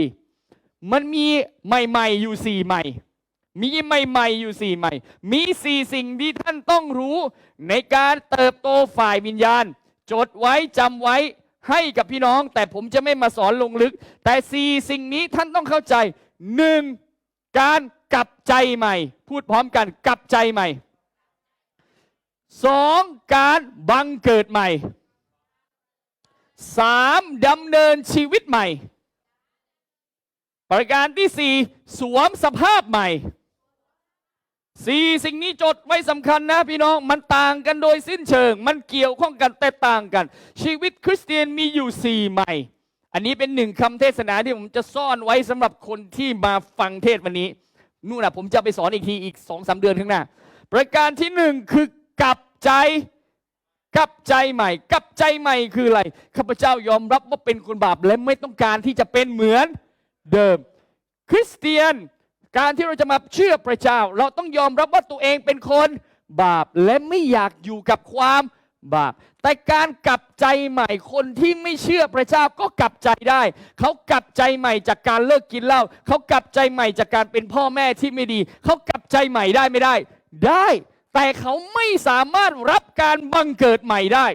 ดิมันมีใหม่ๆอยู่สี่ใหม่ มีใหม่ๆอยู่สี่ใหม่ มีสี่สิ่งที่ท่านต้องรู้ ในการเติบโตฝ่ายวิญญาณ จดไว้จำไว้ให้กับพี่น้อง แต่ผมจะไม่มาสอนลงลึก แต่สี่สิ่งนี้ท่านต้องเข้าใจหนึ่งการกลับใจใหม่ พูดพร้อมกันกลับใจใหม่สองการบังเกิดใหม่สามดำเนินชีวิตใหม่ ประการที่สี่สวมสภาพใหม่สี่สิ่งนี้จดไว้สำคัญนะพี่น้องมันต่างกันโดยสิ้นเชิง มันเกี่ยวข้องกันแต่ต่างกัน ชีวิตคริสเตียนมีอยู่สี่ใหม่ อันนี้เป็นหนึ่งคำเทศนาที่ผมจะซ่อนไว้สำหรับคนที่มาฟังเทศวันนี้นู่นนะผมจะไปสอนอีกทีอีกสองสาเดือนข้างหน้า ประการที่หนึ่งคือกลับใจกลับใจใหม่กลับใจใหม่คืออะไรข้าพเจ้ายอมรับว่าเป็นคนบาปและไม่ต้องการที่จะเป็นเหมือนเดิม คริสเตียนการที่เราจะมาเชื่อพระเจ้า เราต้องยอมรับว่าตัวเองเป็นคนบาปและไม่อยากอยู่กับความบาป แต่การกลับใจใหม่คนที่ไม่เชื่อพระเจ้าก็กลับใจได้ เขากลับใจใหม่จากการเลิกกินเหล้าเขากลับใจใหม่จากการเป็นพ่อแม่ที่ไม่ดี เขากลับใจใหม่ได้ไม่ได้ ได้ แต่เขาไม่สามารถรับการบังเกิดใหม่ได้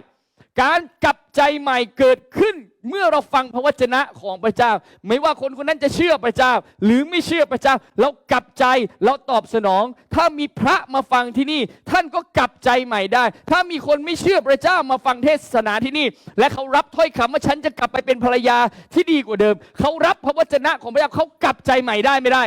การกลับ ใจใหม่เกิดขึ้น เมื่อเราฟังพระวจนะของพระเจ้า ไม่ว่าคนคนนั้นจะเชื่อพระเจ้า หรือไม่เชื่อพระเจ้า เรากลับใจเราตอบสนอง ถ้ามีพระมาฟังที่นี่ ท่านก็กลับใจใหม่ได้ ถ้ามีคนไม่เชื่อพระเจ้ามาฟังเทศนาที่นี่ และเขารับถ้อยคำว่าฉันจะกลับไปเป็นภรรยาที่ดีกว่าเดิม เขารับพระวจนะของพระเจ้าเขากลับใจใหม่ได้ไม่ได้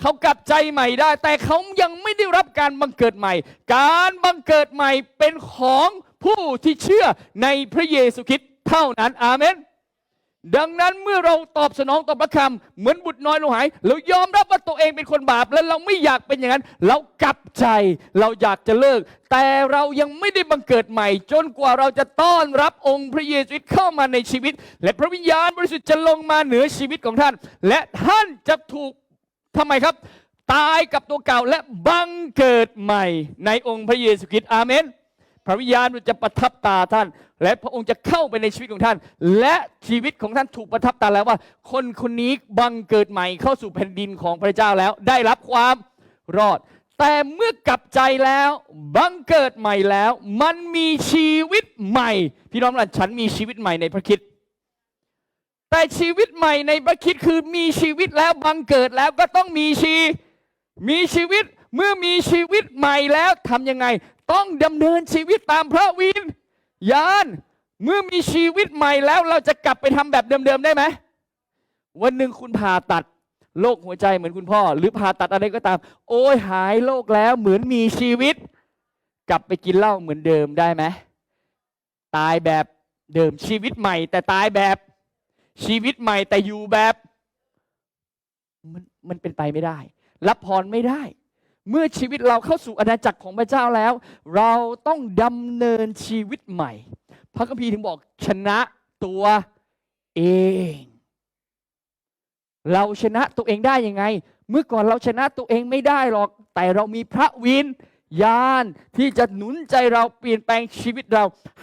เขากลับใจใหม่ได้ แต่เขายังไม่ได้รับการบังเกิดใหม่ การบังเกิดใหม่เป็นของ ผู้ที่เชื่อในพระเยซูคริสต์เท่านั้นอาเมน ดังนั้นเมื่อเราตอบสนองต่อพระคำเหมือนบุตรน้อยลงหาย เรายอมรับว่าตัวเองเป็นคนบาป และเราไม่อยากเป็นอย่างนั้น เรากลับใจเราอยากจะเลิก แต่เรายังไม่ได้บังเกิดใหม่ จนกว่าเราจะต้อนรับองค์พระเยซูคริสต์เข้ามาในชีวิต และพระวิญญาณบริสุทธิ์จะลงมาเหนือชีวิตของท่าน และท่านจะถูกทำไมครับ ตายกับตัวเก่าและบังเกิดใหม่ในองค์พระเยซูคริสต์อาเมน พระวิญญาณจะประทับตาท่าน และพระองค์จะเข้าไปในชีวิตของท่าน และชีวิตของท่านถูกประทับตาแล้วว่า คนคนนี้บังเกิดใหม่เข้าสู่แผ่นดินของพระเจ้าแล้ว ได้รับความรอด แต่เมื่อกลับใจแล้ว บังเกิดใหม่แล้ว มันมีชีวิตใหม่ พี่น้องล่ะฉันมีชีวิตใหม่ในพระคิดแต่ชีวิตใหม่ในพระคิดคือมีชีวิตแล้วบังเกิดแล้วก็ต้องมีชีมีชีวิตเมื่อมีชีวิตใหม่แล้วทำยังไง ต้องดำเนินชีวิตตามพระวิญญาณเมื่อมีชีวิตใหม่แล้วเราจะกลับไปทำแบบเดิมๆได้ไหมวันหนึ่งคุณผ่าตัดโรคหัวใจเหมือนคุณพ่อ หรือผ่าตัดอะไรก็ตาม โอ้ยหายโรคแล้วเหมือนมีชีวิต กลับไปกินเหล้าเหมือนเดิมได้ไหมตายแบบเดิมชีวิตใหม่ แต่ตายแบบชีวิตใหม่แต่อยู่แบบ มันมันเป็นไปไม่ได้ รับพรไม่ได้ เมื่อชีวิตเราเข้าสู่อาณาจักรของพระเจ้าแล้ว เราต้องดำเนินชีวิตใหม่ พระคัมภีร์ถึงบอกชนะตัวเอง เราชนะตัวเองได้ยังไง เมื่อก่อนเราชนะตัวเองไม่ได้หรอก แต่เรามีพระวิญญาณที่จะหนุนใจเราเปลี่ยนแปลงชีวิตเรา